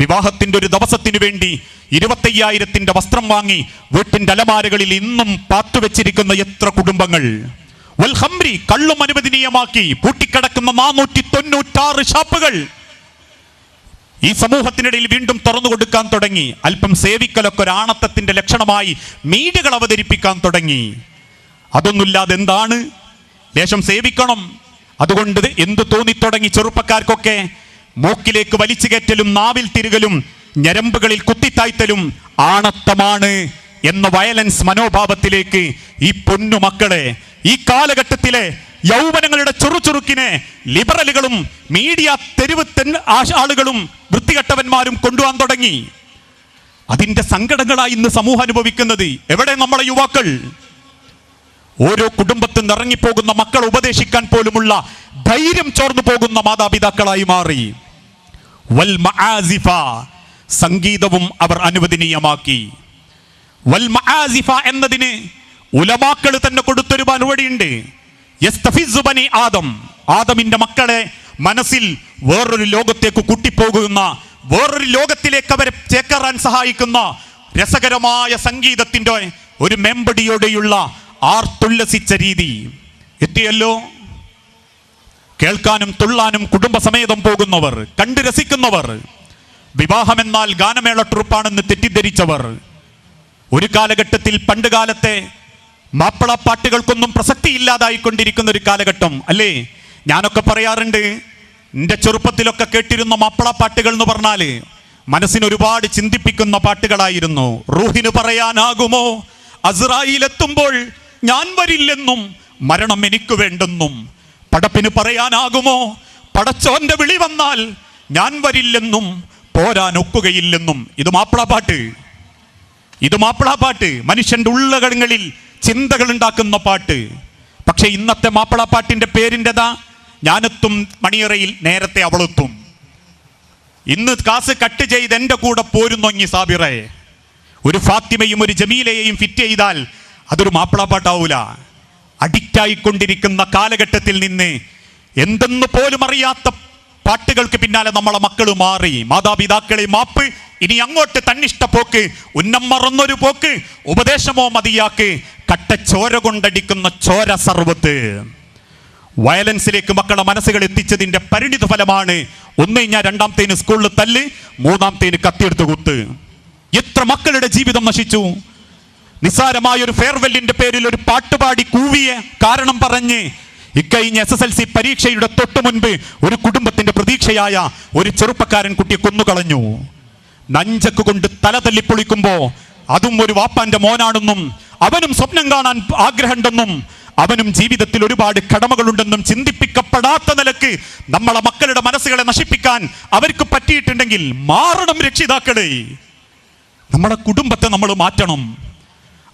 വിവാഹത്തിന്റെ ഒരു ദിവസത്തിനു വേണ്ടി ഇരുപത്തയ്യായിരത്തിന്റെ വസ്ത്രം വാങ്ങി വീട്ടിന്റെ അലമാരകളിൽ ഇന്നും പാത്തുവെച്ചിരിക്കുന്ന എത്ര കുടുംബങ്ങൾ. വൽഹംരി കള്ളും അനുവദനീയമാക്കി പൂട്ടിക്കിടക്കുന്ന നാനൂറ്റി തൊണ്ണൂറ്റാറ് ഷാപ്പുകൾ. ഈ സമൂഹത്തിനിടയിൽ വീണ്ടും തുറന്നു കൊടുക്കാൻ തുടങ്ങി. അല്പം സേവിക്കലൊക്കെ ഒരു ആണത്തത്തിന്റെ ലക്ഷണമായി മീഡിയകൾ അവതരിപ്പിക്കാൻ തുടങ്ങി. അതൊന്നുമില്ലാതെ എന്താണ്? ലേശം സേവിക്കണം. അതുകൊണ്ട് എന്ത് തോന്നിത്തുടങ്ങി ചെറുപ്പക്കാർക്കൊക്കെ മൂക്കിലേക്ക് വലിച്ചു കയറ്റലും നാവിൽ തിരുകലും ഞരമ്പുകളിൽ കുത്തിത്തായ്ത്തലും ആണത്തമാണ് എന്ന വയലൻസ് മനോഭാവത്തിലേക്ക് ഈ പൊന്നു മക്കളെ ഈ കാലഘട്ടത്തിലെ യൗവനങ്ങളുടെ ചുറുചുറുക്കിനെ ലിബറലുകളും മീഡിയ തെരുവ് ആളുകളും വൃത്തികെട്ടവന്മാരും കൊണ്ടുപോകാൻ തുടങ്ങി. അതിന്റെ സങ്കടങ്ങളായി ഇന്ന് സമൂഹം അനുഭവിക്കുന്നത് എവിടെ നമ്മളെ യുവാക്കൾ? ഓരോ കുടുംബത്തിൽ നിറങ്ങിപ്പോകുന്ന മക്കൾ ഉപദേശിക്കാൻ പോലുമുള്ള ധൈര്യം ചോർന്നു പോകുന്ന മാതാപിതാക്കളായി മാറി. വൽ മആസിഫ സംഗീതവും അവർ അനുവദനീയമാക്കി. വൽ മആസിഫ എന്നതിന് ഉലമാക്കൾ തന്നെ കൊടുത്തൊരു മറുപടിയുണ്ട്. ബനി ആദം. ആദമിന്റെ മക്കളെ മനസ്സിൽ വേറൊരു ലോകത്തേക്ക് കുട്ടിപ്പോകുന്ന വേറൊരു ലോകത്തിലേക്ക് അവരെ ചേക്കേറാൻ സഹായിക്കുന്ന രസകരമായ സംഗീതത്തിന്റെ ഒരു മെമ്പടിയോടെയുള്ള ആർത്തുല്ലസിച്ച രീതി. എത്തിയല്ലോ? കേൾക്കാനും തുള്ളാനും കുടുംബസമേതം പോകുന്നവർ കണ്ടു രസിക്കുന്നവർ. വിവാഹമെന്നാൽ ഗാനമേള ട്രൂപ്പാണെന്ന് തെറ്റിദ്ധരിച്ചവർ. ഒരു കാലഘട്ടത്തിൽ പണ്ടുകാലത്തെ കാലത്തെ മാപ്പിളപ്പാട്ടുകൾക്കൊന്നും പ്രസക്തിയില്ലാതായിക്കൊണ്ടിരിക്കുന്ന ഒരു കാലഘട്ടം അല്ലേ? ഞാനൊക്കെ പറയാറുണ്ട് എന്റെ ചെറുപ്പത്തിലൊക്കെ കേട്ടിരുന്ന മാപ്പിളപ്പാട്ടുകൾ എന്ന് പറഞ്ഞാൽ മനസ്സിന് ഒരുപാട് ചിന്തിപ്പിക്കുന്ന പാട്ടുകളായിരുന്നു. റൂഹിന് പറയാനാകുമോ? അസ്രായിലെത്തുമ്പോൾ ഞാൻ വരില്ലെന്നും മരണം എനിക്ക് വേണ്ടെന്നും. പടപ്പിന് പറയാനാകുമോ? പടച്ചോന്റെ വിളി വന്നാൽ ഞാൻ വരില്ലെന്നും പോരാൻ ഒക്കുകയില്ലെന്നും. ഇത് മാപ്പിളപ്പാട്ട് ഇത് മാപ്പിളപ്പാട്ട് മനുഷ്യന്റെ ഉള്ളകളിൽ ചിന്തകൾ ഉണ്ടാക്കുന്ന പാട്ട്. പക്ഷെ ഇന്നത്തെ മാപ്പിളപ്പാട്ടിന്റെ പേരിന്റെതാ. ഞാനെത്തും മണിയറയിൽ നേരത്തെ അവളെത്തും. ഇന്ന് കാസ് കട്ട് ചെയ്ത് എന്റെ കൂടെ പോരുന്നൊങ്ങി സാബിറയെ ഒരു ഫാത്തിമയും ഒരു ജമീലയെയും ഫിറ്റ് ചെയ്താൽ അതൊരു മാപ്പിളാപ്പാട്ടാവൂല അഡിക്റ്റായിക്കൊണ്ടിരിക്കുന്ന കാലഘട്ടത്തിൽ നിന്ന് എന്തെന്ന് പോലും അറിയാത്ത പാട്ടുകൾക്ക് പിന്നാലെ നമ്മളെ മക്കൾ മാറി. മാതാപിതാക്കളെ മാപ്പ്. ഇനി അങ്ങോട്ട് തന്നിഷ്ട പോക്ക് ഉന്നം മറന്നൊരു പോക്ക് ഉപദേശമോ മതിയാക്ക്. ചോര കൊണ്ടടിക്കുന്ന ചോര സർവത്ത്. വയലൻസിലേക്ക് മക്കളെ മനസ്സുകൾ എത്തിച്ചതിന്റെ പരിണിത ഫലമാണ് ഒന്ന് ഞാൻ രണ്ടാമത്തേന് സ്കൂളിൽ തല്ല് മൂന്നാമത്തേന് കത്തിയെടുത്ത് കുത്ത്. എത്ര മക്കളുടെ ജീവിതം നശിച്ചു. നിസ്സാരമായ ഒരു ഫെയർവെല്ലിന്റെ പേരിൽ ഒരു പാട്ടുപാടി കൂവിയ കാരണം പറഞ്ഞ് ഇക്കഴിഞ്ഞ എസ് എസ് എൽ സി പരീക്ഷയുടെ തൊട്ടു മുൻപ് ഒരു കുടുംബത്തിന്റെ പ്രതീക്ഷയായ ഒരു ചെറുപ്പക്കാരൻ കുട്ടിയെ കൊന്നുകളഞ്ഞു. നഞ്ചക്ക് കൊണ്ട് തല തല്ലിപ്പൊളിക്കുമ്പോ അതും ഒരു വാപ്പാന്റെ മോനാണെന്നും അവനും സ്വപ്നം കാണാൻ ആഗ്രഹമുണ്ടെന്നും അവനും ജീവിതത്തിൽ ഒരുപാട് കടമകളുണ്ടെന്നും ചിന്തിപ്പിക്കപ്പെടാത്ത നിലയ്ക്ക് നമ്മളെ മക്കളുടെ മനസ്സുകളെ നശിപ്പിക്കാൻ അവർക്ക് പറ്റിയിട്ടുണ്ടെങ്കിൽ മാറണം രക്ഷിതാക്കളെ. നമ്മുടെ കുടുംബത്തെ നമ്മൾ മാറ്റണം.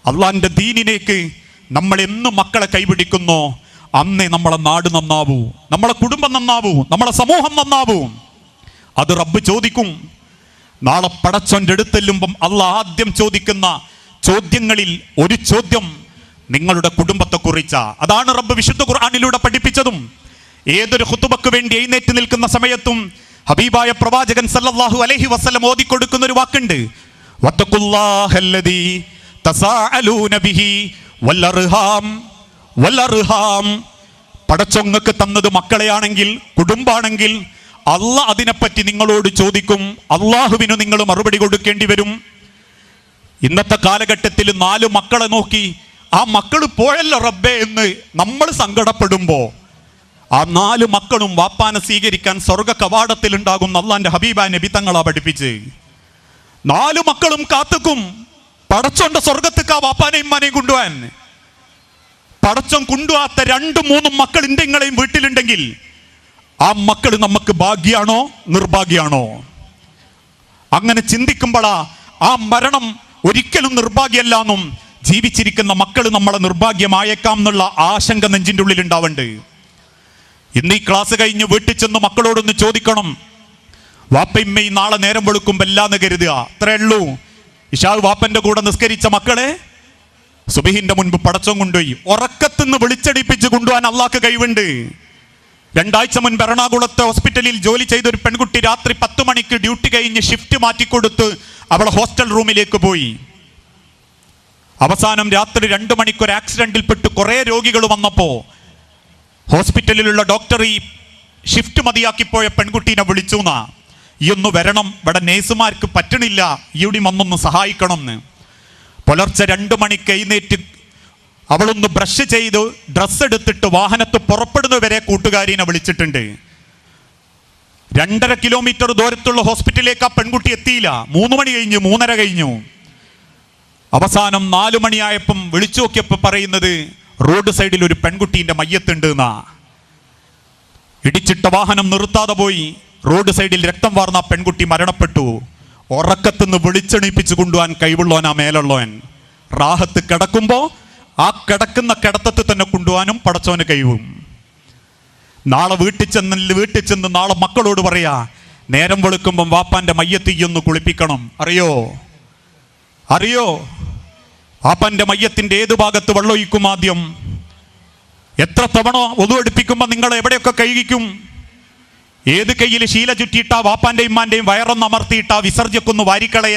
അള്ളാന്റെ ദീനിലേക്ക് നമ്മൾ എന്നും മക്കളെ കൈപിടിക്കുന്നോ. അന്നേ നമ്മളെ നാട് നന്നാവൂ നമ്മളെ കുടുംബം നന്നാവൂ നമ്മളെ സമൂഹം നന്നാവൂ. അത് റബ്ബ് ചോദിക്കും. നാളെ പടച്ചോന്റെ അടുത്തെല്ലുമ്പം അല്ല ആദ്യം ചോദിക്കുന്ന ചോദ്യങ്ങളിൽ ഒരു ചോദ്യം നിങ്ങളുടെ കുടുംബത്തെ കുറിച്ച. അതാണ് റബ്ബ് വിശുദ്ധ ഖുർആാനിലൂടെ പഠിപ്പിച്ചതും. ഏതൊരു ഹുത്തുബക്ക് വേണ്ടി എഴുന്നേറ്റ് നിൽക്കുന്ന സമയത്തും ഹബീബായ പ്രവാചകൻ സല്ലല്ലാഹു അലൈഹി വസ്ലം ഓതിക്കൊടുക്കുന്ന ഒരു വാക്കുണ്ട്. പടച്ചൊങ്ങക്ക് തന്നത് മക്കളെയാണെങ്കിൽ കുടുംബാണെങ്കിൽ അല്ല അതിനെപ്പറ്റി നിങ്ങളോട് ചോദിക്കും. അള്ളാഹുവിന് നിങ്ങൾ മറുപടി കൊടുക്കേണ്ടി വരും. ഇന്നത്തെ കാലഘട്ടത്തിൽ നാല് മക്കളെ നോക്കി ആ മക്കൾ പോയല്ലോ റബ്ബേ എന്ന് നമ്മൾ സങ്കടപ്പെടുമ്പോ ആ നാല് മക്കളും വാപ്പാനെ സ്വീകരിക്കാൻ സ്വർഗ കവാടത്തിൽ ഉണ്ടാകും അള്ളാന്റെ ഹബീബ നബി തങ്ങളാ പഠിപ്പിച്ച്. നാല് മക്കളും കാത്തുക്കും. പടച്ചോന്റെ സ്വർഗത്തേക്ക് ആ വാപ്പാനെയും മാനെയും കൊണ്ടുപോകാൻ. പടച്ചം കൊണ്ടുപോകാത്ത രണ്ടും മൂന്നും മക്കൾ ഇന്ത്യങ്ങളെയും വീട്ടിലുണ്ടെങ്കിൽ ആ മക്കൾ നമുക്ക് ഭാഗ്യാണോ? നിർഭാഗ്യാണോ? അങ്ങനെ ചിന്തിക്കുമ്പോഴാ ആ മരണം ഒരിക്കലും നിർഭാഗ്യമല്ല എന്നും ജീവിച്ചിരിക്കുന്ന മക്കൾ നമ്മളെ നിർഭാഗ്യമായേക്കാം എന്നുള്ള ആശങ്ക നെഞ്ചിന്റെ ഉള്ളിൽ ഉണ്ടാവണ്ട് ഇന്ന് ഈ ക്ലാസ് കഴിഞ്ഞ് വീട്ടിൽ ചെന്ന് മക്കളോടൊന്ന് ചോദിക്കണം വാപ്പയിമ്മയും നാളെ നേരം വെളുക്കുമ്പോൾ എല്ലാന്ന് കരുതുക? അത്രേ ഉള്ളൂ. ഇഷാവ് വാപ്പന്റെ കൂടെ നിസ്കരിച്ച മക്കളെ സുബിഹിന്റെ മുൻപ് പടച്ചം കൊണ്ടുപോയി. ഉറക്കത്തുനിന്ന് വിളിച്ചടിപ്പിച്ച് കൊണ്ടുപോകാൻ അള്ളാഹ്ക്ക് കഴിവുണ്ട് രണ്ടാഴ്ച മുൻപ് എറണാകുളത്തെ ഹോസ്പിറ്റലിൽ ജോലി ചെയ്ത ഒരു പെൺകുട്ടി രാത്രി പത്ത് മണിക്ക് ഡ്യൂട്ടി കഴിഞ്ഞ് ഷിഫ്റ്റ് മാറ്റിക്കൊടുത്ത് അവൾ ഹോസ്റ്റൽ റൂമിലേക്ക് പോയി. അവസാനം രാത്രി രണ്ട് ഒരു ആക്സിഡന്റിൽപ്പെട്ട് കുറേ രോഗികൾ വന്നപ്പോ ഹോസ്പിറ്റലിലുള്ള ഡോക്ടർ ഈ ഷിഫ്റ്റ് മതിയാക്കിപ്പോയ പെൺകുട്ടീനെ വിളിച്ചു എന്നാ ഈ ഒന്ന് വരണം. ഇവിടെ നേഴ്സുമാർക്ക് പറ്റണില്ല. ഈയുടെ വന്നൊന്ന് സഹായിക്കണം എന്ന് പുലർച്ചെ രണ്ട് മണിക്ക് എഴുന്നേറ്റ് അവളൊന്ന് ബ്രഷ് ചെയ്ത് ഡ്രസ്സ് എടുത്തിട്ട് വാഹനത്ത് പുറപ്പെടുന്നവരെ കൂട്ടുകാരിനെ വിളിച്ചിട്ടുണ്ട്. രണ്ടര കിലോമീറ്റർ ദൂരത്തുള്ള ഹോസ്പിറ്റലിലേക്ക് ആ പെൺകുട്ടി എത്തിയില്ല. മൂന്ന് മണി കഴിഞ്ഞു മൂന്നര കഴിഞ്ഞു. അവസാനം നാലു മണിയായപ്പം വിളിച്ചു നോക്കിയപ്പോൾ പറയുന്നത് റോഡ് സൈഡിൽ ഒരു പെൺകുട്ടീന്റെ മയ്യത്തുണ്ട് എന്നാ. ഇടിച്ചിട്ട വാഹനം നിർത്താതെ പോയി. റോഡ് സൈഡിൽ രക്തം വാർന്ന പെൺകുട്ടി മരണപ്പെട്ടു. ഉറക്കത്തുനിന്ന് വിളിച്ചെണീപ്പിച്ചു കൊണ്ടുപോകാൻ കഴിവുള്ളവൻ ആ മേലുള്ളവൻ. റാഹത്ത് കിടക്കുമ്പോൾ ആ കിടക്കുന്ന കിടത്തത്തിൽ തന്നെ കൊണ്ടുപോകാനും പടച്ചവന് കഴിവും. നാളെ വീട്ടിൽ ചെന്ന് വീട്ടിൽ ചെന്ന് നാളെ മക്കളോട് പറയാ നേരം വെളുക്കുമ്പം വാപ്പാന്റെ മയ്യത്തിയൊന്ന് കുളിപ്പിക്കണം. അറിയോ? അറിയോ? വാപ്പാന്റെ മയ്യത്തിന്റെ ഏത് ഭാഗത്ത് വെള്ളമൊഴിക്കും ആദ്യം? എത്ര തവണ ഒതുവെടുപ്പിക്കുമ്പോൾ നിങ്ങൾ എവിടെയൊക്കെ കഴുകിക്കും? ഏത് കയ്യിൽ ശീല ചുറ്റിയിട്ടാ വാപ്പാന്റെയും ഇമ്മാന്റെയും വയറൊന്ന് അമർത്തിയിട്ടാ വിസർജ്യക്കൊന്ന് വാരിക്കളയ?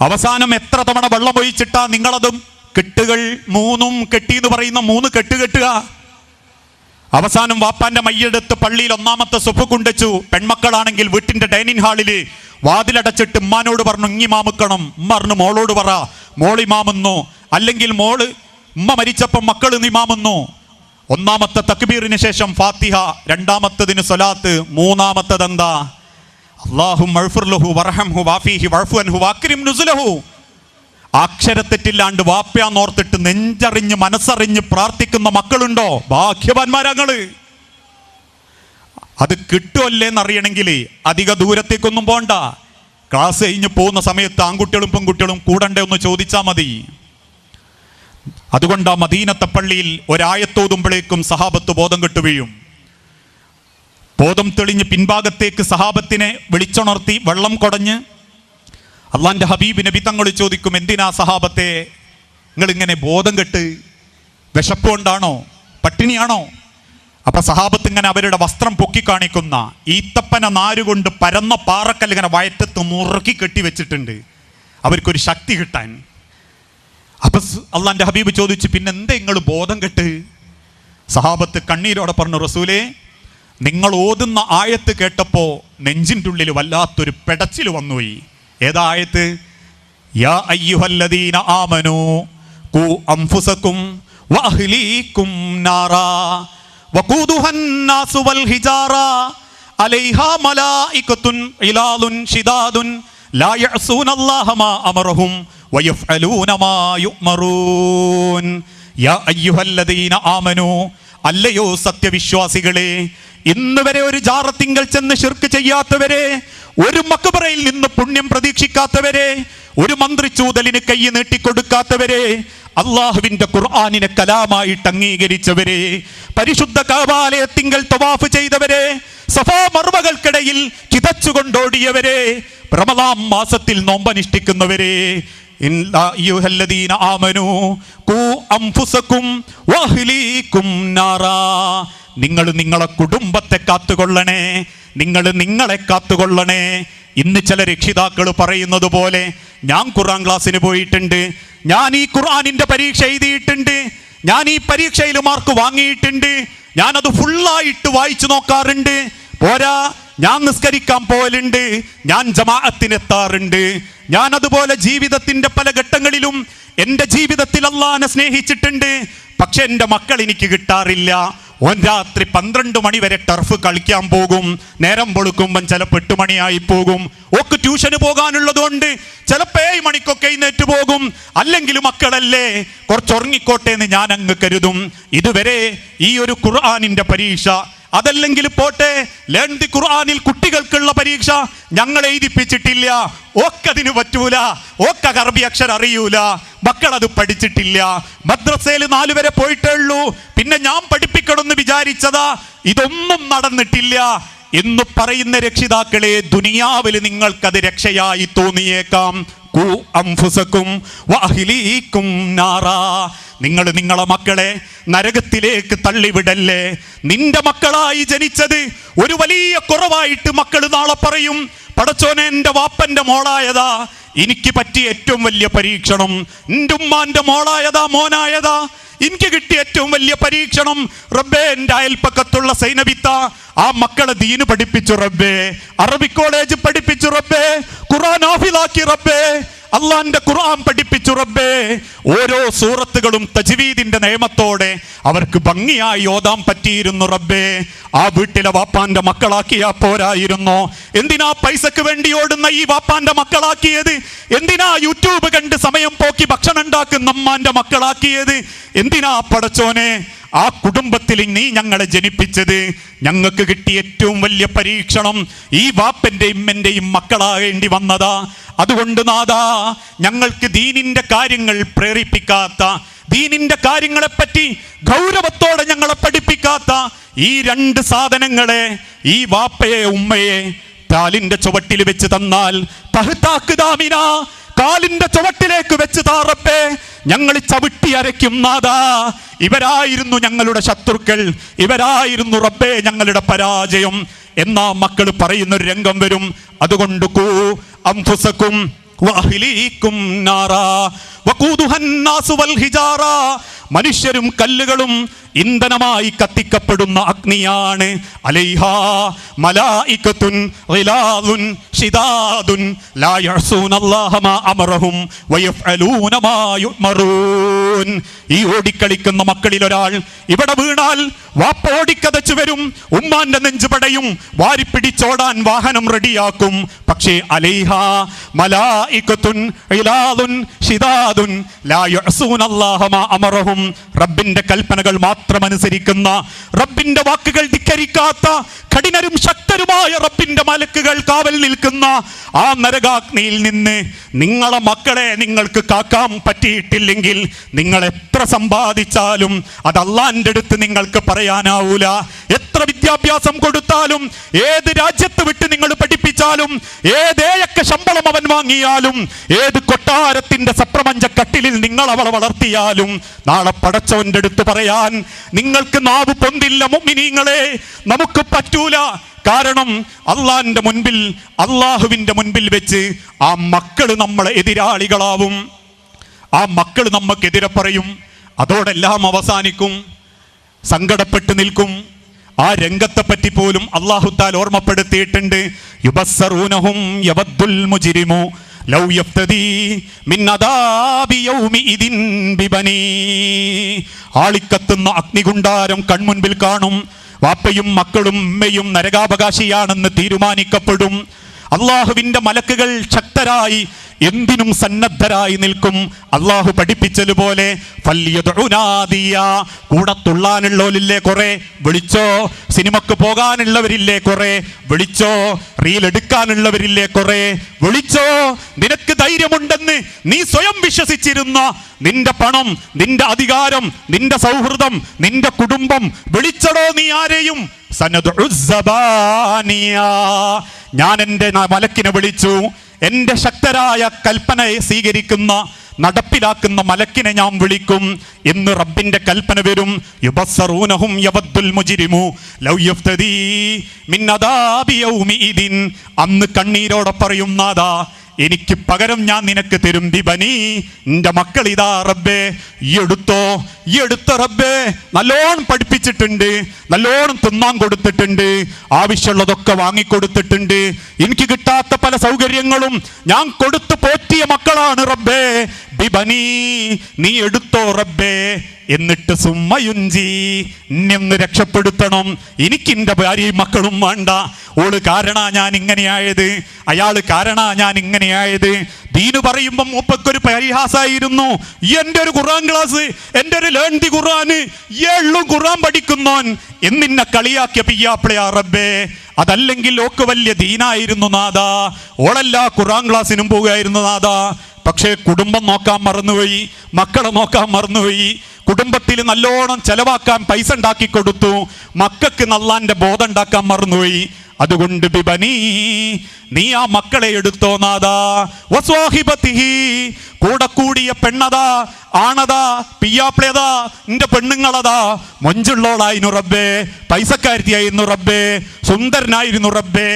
അവസാനം എത്ര തവണ വെള്ളം ഒഴിച്ചിട്ടാ നിങ്ങളതും കെട്ടുകൾ മൂന്നും കെട്ടി എന്ന് പറയുന്ന മൂന്ന് കെട്ട് കെട്ടുക? അവസാനം വാപ്പാന്റെ മയ്യെടുത്ത് പള്ളിയിൽ ഒന്നാമത്തെ സുപ്പ് കൊണ്ടുവച്ചു. പെൺമക്കളാണെങ്കിൽ വീട്ടിന്റെ ഡൈനിങ് ഹാളിൽ വാതിലടച്ചിട്ട് ഉമ്മാനോട് പറഞ്ഞു ഇങ്ങി മാമുക്കണം. ഉമ്മ പറഞ്ഞു മോളോട് പറ. മോളി മാമുന്നു അല്ലെങ്കിൽ മോൾ ഉമ്മ മരിച്ചപ്പം മക്കൾ നിമാമുന്നു ഒന്നാമത്തെ തക്ബീറിന് ശേഷം ഫാത്തിഹ രണ്ടാമത്തതിന് സൊലാത്ത് മൂന്നാമത്തത് എന്താ? അക്ഷരത്തെറ്റില്ലാണ്ട് വാപ്യാന്നോർത്തിട്ട് നെഞ്ചറിഞ്ഞ് മനസ്സറിഞ്ഞ് പ്രാർത്ഥിക്കുന്ന മക്കളുണ്ടോ? ഭാഗ്യവാന്മാരങ്ങൾ. അത് കിട്ടുമല്ലേന്നറിയണമെങ്കിൽ അധിക ദൂരത്തേക്കൊന്നും പോണ്ട. ക്ലാസ് കഴിഞ്ഞ് പോകുന്ന സമയത്ത് ആൺകുട്ടികളും പെൺകുട്ടികളും കൂടണ്ടേ ഒന്ന് ചോദിച്ചാൽ മതി. അതുകൊണ്ട് ആ മദീനത്തെ പള്ളിയിൽ ഒരായത്തോതുമ്പോഴേക്കും സഹാബത്ത് ബോധം കെട്ടുവീഴും ബോധം തെളിഞ്ഞ് പിൻഭാഗത്തേക്ക് സഹാബത്തിനെ വിളിച്ചുണർത്തി വെള്ളം കൊടഞ്ഞ് അള്ളാന്റെ ഹബീബ് നബി തങ്ങൾ ചോദിക്കും എന്തിനാ സഹാബത്തെ നിങ്ങൾ ഇങ്ങനെ ബോധം കെട്ട് വിശപ്പ് കൊണ്ടാണോ? പട്ടിണിയാണോ? അപ്പൊ സഹാബത്ത് ഇങ്ങനെ അവരുടെ വസ്ത്രം പൊക്കി കാണിക്കുന്ന ഈത്തപ്പന നാരുകൊണ്ട് പരന്ന പാറക്കല്ലിങ്ങനെ വയറ്റത്ത് മുറുക്കി കെട്ടി വെച്ചിട്ടുണ്ട്. അവർക്കൊരു ശക്തി കിട്ടാൻ. അപ്പൊ അള്ളാന്റെ ഹബീബ് ചോദിച്ചു പിന്നെ എന്താ നിങ്ങൾ ബോധം കെട്ട്? സഹാബത്ത് കണ്ണീരോടെ പറഞ്ഞു റസൂലേ നിങ്ങൾ ഓതുന്ന ആയത്ത് കേട്ടപ്പോ നെഞ്ചിന്റെ ഉള്ളിൽ വല്ലാത്തൊരു പെടച്ചിൽ വന്നുപോയി. ഏതാ ആയത്ത്? യാ അയ്യുഹല്ലദീന ആമനു കു അംഫുസക്കും വഅഹ്ലീക്കും നാറാ വഖൂദുഹൻ നാസു അലൈഹാ മലായികത്തുൻ ഇലാലുൻ ഷിദാദുൻ അല്ലയോ സത്യവിശ്വാസികളെ ഇന്ന് വരെ ഒരു ജാറത്തിങ്കൽ ചെന്ന് ശിർക്ക് ചെയ്യാത്തവരെ ഒരു മക്കുപറയിൽ നിന്ന് പുണ്യം പ്രതീക്ഷിക്കാത്തവരെ ഒരു മന്ത്രി മന്ത്രിച്ചൂതലിന് കൈ നീട്ടിക്കൊടുക്കാത്തവരെ അള്ളാഹുവിന്റെ ഖുർആാനിനെ കലാമായിട്ട് അംഗീകരിച്ചവരെ പരിശുദ്ധ കാവാലയത്തിങ്കൽ തവാഫ് ചെയ്തവരെ സഫാ മർമകൾക്കിടയിൽ കിതച്ചുകൊണ്ടോടിയവരെ റമദാൻ മാസത്തിൽ നോമ്പനുഷ്ഠിക്കുന്നവരെ നിങ്ങൾ നിങ്ങളെ കുടുംബത്തെ കാത്തുകൊള്ളണേ നിങ്ങൾ നിങ്ങളെ കാത്തുകൊള്ളണേ. ഇന്ന് ചില രക്ഷിതാക്കൾ പറയുന്നത് പോലെ ഞാൻ ഖുർആൻ ക്ലാസ്സിന് പോയിട്ടുണ്ട് ഞാൻ ഈ ഖുർആനിന്റെ പരീക്ഷ എഴുതിയിട്ടുണ്ട് ഞാൻ ഈ പരീക്ഷയിൽ മാർക്ക് വാങ്ങിയിട്ടുണ്ട് ഞാനത് ഫുള്ളായിട്ട് വായിച്ചു നോക്കാറുണ്ട്. പോരാ ഞാൻ നിസ്കരിക്കാൻ പോലുണ്ട് ഞാൻ ജമാഅത്തിനെത്താറുണ്ട്. ഞാൻ അതുപോലെ ജീവിതത്തിന്റെ പല ഘട്ടങ്ങളിലും എന്റെ ജീവിതത്തിൽ അള്ളാനെ സ്നേഹിച്ചിട്ടുണ്ട്. പക്ഷെ എന്റെ മക്കൾ എനിക്ക് കിട്ടാറില്ല. ഓൻ രാത്രി പന്ത്രണ്ട് മണി വരെ ടർഫ് കളിക്കാൻ പോകും. നേരം പൊളുക്കുമ്പം ചിലപ്പോൾ എട്ട് മണിയായി പോകും. ഓക്ക് ട്യൂഷന് പോകാനുള്ളതുകൊണ്ട് ചിലപ്പോൾ ഏഴ് മണിക്കൊക്കെ എഴുന്നേറ്റ് പോകും. അല്ലെങ്കിൽ മക്കളല്ലേ കുറച്ച് ഉറങ്ങിക്കോട്ടെ എന്ന് ഞാൻ അങ്ങ് കരുതും. ഇതുവരെ ഈ ഒരു ഖുർആാനിന്റെ പരീക്ഷ അതല്ലെങ്കിൽ പോട്ടെ ദി ഖുർആനിൽ കുട്ടികൾക്കുള്ള പരീക്ഷ ഞങ്ങൾ എഴുതിപ്പിച്ചിട്ടില്ല. ഓക്കതിന് പറ്റൂല. ഓക്ക കർബി അക്ഷരം അറിയൂല. മക്കൾ അത് പഠിച്ചിട്ടില്ല. മദ്രസയിൽ നാലു വരെ പോയിട്ടേ ഉള്ളൂ പിന്നെ ഞാൻ പഠിപ്പിക്കണമെന്ന് വിചാരിച്ചതാ. ഇതൊന്നും നടന്നിട്ടില്ല. എന്ന് പറയുന്ന രക്ഷിതാക്കളെ ദുനിയാവിൽ നിങ്ങൾക്കത് രക്ഷയായി തോന്നിയേക്കാം. അംഫുസക്കും വാഹിലീക്കും നാറാ. നിങ്ങൾ നിങ്ങളെ മക്കളെ നരകത്തിലേക്ക് തള്ളിവിടല്ലേ? നിന്റെ മക്കളായി ജനിച്ചത് ഒരു വലിയ കുറവായിട്ട് മക്കൾ നാളെ പറയും പടച്ചോനെ എന്റെ വാപ്പന്റെ മോളായതാ. എനിക്ക് പറ്റിയ ഏറ്റവും വലിയ പരീക്ഷണം. എന്റെ ഉമ്മാന്റെ മോളായതാ മോനായതാ. എനിക്ക് കിട്ടിയ ഏറ്റവും വലിയ പരീക്ഷണം റബ്ബേ എന്റെ അയൽപ്പക്കത്തുള്ള സൈനബിത്ത. ആ മക്കളെ ദീന് പഠിപ്പിച്ചു റബ്ബേ. അറബി കോളേജ് പഠിപ്പിച്ചു റബ്ബേ. ഖുറാൻ ഹാഫിലാക്കി റബ്ബേ. അള്ളാന്റെ ഖുർആൻ പഠിപ്പിച്ചു റബ്ബേ. ഓരോ സൂറത്തുകളും തജ്വീദിന്റെ നിയമത്തോടെ അവർക്ക് ഭംഗിയായി ഓതാൻ പറ്റിയിരുന്നു റബ്ബേ. ആ വീട്ടിലെ വാപ്പാന്റെ മക്കളാക്കിയാ പോരായിരുന്നു. എന്തിനാ പൈസക്ക് വേണ്ടി ഓടുന്ന ഈ വാപ്പാന്റെ മക്കളാക്കിയത്? എന്തിനാ യൂട്യൂബ് കണ്ട് സമയം പോക്കി ഭക്ഷണം ഉണ്ടാക്കുന്ന അമ്മാന്റെ മക്കളാക്കിയത്? എന്തിനാ പടച്ചോനെ? ആ കുടുംബത്തിൽ നീ ഞങ്ങളെ ജനിപ്പിച്ചത് ഞങ്ങൾക്ക് കിട്ടിയ ഏറ്റവും വലിയ പരീക്ഷണം ഈ വാപ്പന്റെയും എന്റെയും മക്കളാകേണ്ടി വന്നതാ. അതുകൊണ്ട് നാദാ ഞങ്ങൾക്ക് ദീനിന്റെ കാര്യങ്ങൾ പ്രേരിപ്പിക്കാത്ത ദീനിന്റെ കാര്യങ്ങളെപ്പറ്റി ഗൗരവത്തോടെ ഞങ്ങളെ പഠിപ്പിക്കാത്ത ഈ രണ്ട് സാധനങ്ങളെ ഈ വാപ്പയെ ഉമ്മയെ താലിന്റെ ചുവട്ടിൽ വെച്ച് തന്നാൽ തഹ്താക്ക് കാലിന്റെ ചുവട്ടിലേക്ക് വെച്ച് താറപ്പേ ഞങ്ങൾ ചവിട്ടി അരയ്ക്കും നാദാ ഇവരായിരുന്നു ഞങ്ങളുടെ ശത്രുക്കൾ. ഇവരായിരുന്നു റബ്ബേ ഞങ്ങളുടെ പരാജയം. എന്നാ മക്കൾ പറയുന്ന ഒരു രംഗം വരും. അതുകൊണ്ട് കൂ അംഫുസക്കും വഅഹ്ലീക്കും നാറ. വൽ ഹിജാറ. മനുഷ്യരും കല്ലുകളും ഇന്ധനമായി കത്തിക്കപ്പെടുന്ന അഗ്നിയാണ്. ഈ ഓടിക്കളിക്കുന്ന മക്കളിൽ ഒരാൾ ഇവിടെ വീണാൽ വാപ്പ ഓടിക്കതച്ചു വരും. ഉമ്മാന്റെ നെഞ്ചു പടയും. വാരി പിടിച്ചോടാൻ വാഹനം റെഡിയാക്കും. പക്ഷേ അലൈഹ മലായികത്തുൻ മാ അമറഹും. റബ്ബിന്റെ കൽപ്പനകൾ മാത്രം അനുസരിക്കുന്ന റബ്ബിന്റെ വാക്കുകൾ ധിക്കരിക്കാത്ത കഠിനരും ശക്തരുമായ റബ്ബിന്റെ മലക്കുകൾ കാവൽ നിൽക്കുന്ന ആ നരകാഗ്നിയിൽ നിന്ന് നിങ്ങളെ മക്കളെ നിങ്ങൾക്ക് കാക്കാൻ പറ്റിയിട്ടില്ലെങ്കിൽ നിങ്ങൾ എത്ര സമ്പാദിച്ചാലും അത് അടുത്ത് നിങ്ങൾക്ക് പറയാനാവൂല എത്ര വിദ്യാഭ്യാസം കൊടുത്താലും ഏത് രാജ്യത്ത് വിട്ട് നിങ്ങൾ പഠിപ്പിച്ചാലും ഏതേയൊക്കെ ശമ്പളം അവൻ വാങ്ങിയാലും ഏത് കൊട്ടാരത്തിന്റെ സപ്രപഞ്ച കട്ടിലിൽ നിങ്ങൾ അവളെ വളർത്തിയാലും നാളെ പടച്ചവന്റെ അടുത്ത് പറയാൻ നിങ്ങൾക്ക് നാവ് പൊന്തില്ല മുമ്മിനീങ്ങളെ നമുക്ക് പറ്റൂല. കാരണം അള്ളാന്റെ മുൻപിൽ അള്ളാഹുവിന്റെ മുൻപിൽ വെച്ച് ആ മക്കൾ നമ്മളെ എതിരാളികളാവും. ആ മക്കൾ നമുക്കെതിരെ പറയും. അതോടെല്ലാം അവസാനിക്കും. സങ്കടപ്പെട്ട് നിൽക്കും. ആ രംഗത്തെ പറ്റി പോലും അള്ളാഹുത്താൽ ഓർമ്മപ്പെടുത്തിയിട്ടുണ്ട്. യുബസ്സറൂനഹും ലൗ യൗമിഇദിൻ ബിബനി. ആളിക്കത്തുന്ന അഗ്നികുണ്ടാരം കൺമുൻപിൽ കാണും. വാപ്പയും മക്കളും ഉമ്മയും നരകാവകാശിയാണെന്ന് തീരുമാനിക്കപ്പെടും. അള്ളാഹുവിന്റെ മലക്കുകൾ ശക്തരായി എന്തിനും സന്നദ്ധരായി നിൽക്കും. അള്ളാഹു പഠിപ്പിച്ചതുപോലെ. കൂടെ തുള്ളാനുള്ളവരില്ലേ കുറെ? വിളിച്ചോ. സിനിമക്ക് പോകാനുള്ളവരില്ലേ കുറെ? വിളിച്ചോ. റീൽ എടുക്കാനുള്ളവരില്ലേ കുറെ? വിളിച്ചോ. നിനക്ക് ധൈര്യമുണ്ടെന്ന് നീ സ്വയം വിശ്വസിച്ചിരുന്ന നിന്റെ പണം നിന്റെ അധികാരം നിന്റെ സൗഹൃദം നിന്റെ കുടുംബം വിളിച്ചടോ നീ ആരെയും? സനദ് ഞാൻ എന്റെ മലക്കിനെ വിളിച്ചു. എന്റെ ശക്തരായ കൽപ്പനയെ സ്വീകരിക്കുന്ന നടപ്പിലാക്കുന്ന മലക്കിനെ ഞാൻ വിളിക്കും. എന്ന് റബ്ബിന്റെ കൽപ്പന വരും. ലൗ അന്ന് കണ്ണീരോടെ പറയും നാദാ എനിക്ക് പകരം ഞാൻ നിനക്ക് തരും ദിബനി എന്റെ മക്കൾ ഇതാ റബ്ബേ ഈ എടുത്തോ ഈ എടുത്ത റബ്ബേ. നല്ലോണം പഠിപ്പിച്ചിട്ടുണ്ട് നല്ലോണം തിന്നാൻ കൊടുത്തിട്ടുണ്ട് ആവശ്യമുള്ളതൊക്കെ വാങ്ങിക്കൊടുത്തിട്ടുണ്ട്. എനിക്ക് കിട്ടാത്ത പല സൗകര്യങ്ങളും ഞാൻ കൊടുത്തു പോറ്റിയ മക്കളാണ് റബ്ബേ. ബിബനി നീ എടുത്തോ റബ്ബേ എന്നിട്ട് സുമ്മയുഞ്ചി നിന്ന് രക്ഷപ്പെടുത്തണം. എനിക്ക് എന്റെ ഭാര്യയും മക്കളും വേണ്ട. ഓൾ കാരണ ഞാൻ ഇങ്ങനെയായത് അയാൾ കാരണ ഞാൻ ഇങ്ങനെയായത് ദീനു പറയുമ്പം മൂപ്പക്കൊരു പരിഹാസായിരുന്നു. എന്റെ ഒരു ഖുറാൻ ക്ലാസ് എന്റെ ഒരു ദി ഖുറാന് ഏഴും ഖുറാൻ പഠിക്കുന്നോൻ. എന്നിന്നെ കളിയാക്കിയ പിയ്യാപ്പിളയാ റബ്ബേ. അതല്ലെങ്കിൽ ഓക്ക് വലിയ ദീനായിരുന്നു നാദാ ഓളല്ല ഖുറാൻ ക്ലാസ്സിനും പോവുകയായിരുന്നു നാദാ പക്ഷേ കുടുംബം നോക്കാൻ മറന്നുപോയി മക്കളെ നോക്കാൻ മറന്നുപോയി. കുടുംബത്തിൽ നല്ലോണം ചെലവാക്കാൻ പൈസ ഉണ്ടാക്കി കൊടുത്തു. മക്കൾക്ക് നല്ലാന്റെ ബോധം ഉണ്ടാക്കാൻ മറന്നുപോയി. അതുകൊണ്ട് ബിബനി നീ ആ മക്കളെ എടുത്തോ നാദാ കൂടെ കൂടിയ പെണ്ണതാ ആണതാ പിയ്യാപ്പിളയതാ നിന്റെ പെണ്ണുങ്ങളതാ. മൊഞ്ചുള്ളോളായിരുന്നു റബ്ബേ പൈസക്കാരത്തിയായിരുന്നു റബ്ബേ സുന്ദരനായിരുന്നു റബ്ബേ.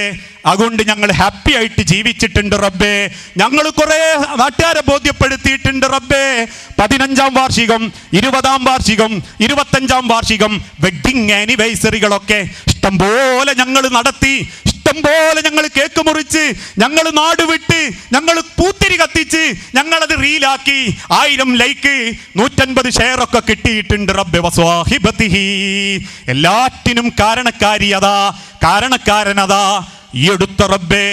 അതുകൊണ്ട് ഞങ്ങൾ ഹാപ്പി ആയിട്ട് ജീവിച്ചിട്ടുണ്ട് റബ്ബേ. ഞങ്ങൾ കുറേ നാട്ടുകാരെ ബോധ്യപ്പെടുത്തിയിട്ടുണ്ട് റബ്ബേ. പതിനഞ്ചാം വാർഷികം ഇരുപതാം വാർഷികം ഇരുപത്തഞ്ചാം വാർഷികം വെഡിങ് ആനിവേഴ്സറികളൊക്കെ ഇഷ്ടംപോലെ ഞങ്ങൾ നടത്തി ഇഷ്ടം പോലെ ഞങ്ങൾ കേക്ക് മുറിച്ച് ഞങ്ങൾ നാട് വിട്ട് ഞങ്ങൾ പൂത്തിരി കത്തിച്ച് ഞങ്ങളത് റീലാക്കി. ആയിരം ലൈക്ക് നൂറ്റൻപത് ഷെയർ ഒക്കെ കിട്ടിയിട്ടുണ്ട് റബ്ബെ എല്ലാറ്റിനും കാരണക്കാരി അതാ കാരണക്കാരനതാ ഈ എടുത്ത റബ്ബേ.